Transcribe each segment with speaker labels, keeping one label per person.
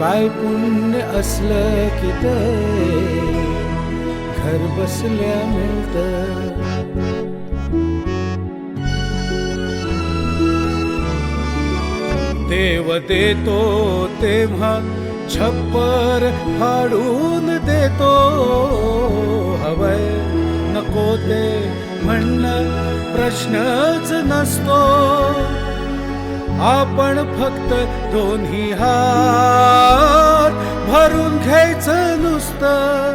Speaker 1: काय पुण्य असलं की ते? घर बसल्या मिळत. देव देतो तेव्हा छप्पर फाडून देतो. हवय नको ते म्हणणं प्रश्नच नसतो. आपण फक्त दोन्ही हात भरून घ्यायचं नुसतं.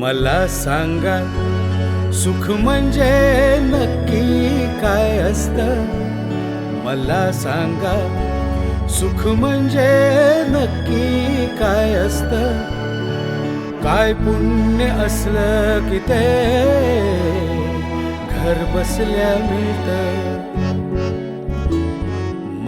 Speaker 1: मला सांगा सुख म्हणजे नक्की काय असतं? मला सांगा सुख म्हणजे नक्की काय असतं? काय पुण्य असलं की ते? घर बसल्या मिळतं.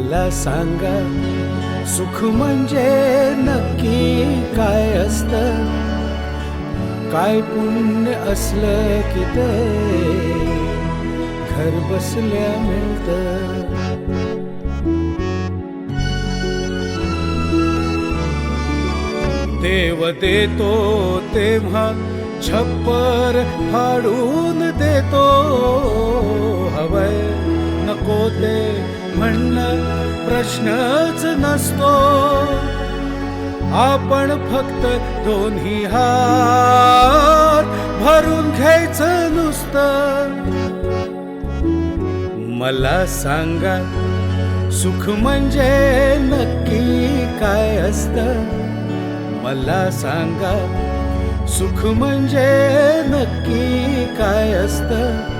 Speaker 1: मला सांगा सुख म्हणजे नक्की काय असतं? काय पुण्य असलं की ते? घर बसल्या मिळत. देव देतो तेव्हा छप्पर फाडून देतो. हवय नको ते म्हणणं प्रश्नच नसतो. आपण फक्त दोन्ही हात भरून घ्यायचं नुसतं. मला सांगा सुख म्हणजे नक्की काय असतं? मला सांगा सुख म्हणजे नक्की काय असतं?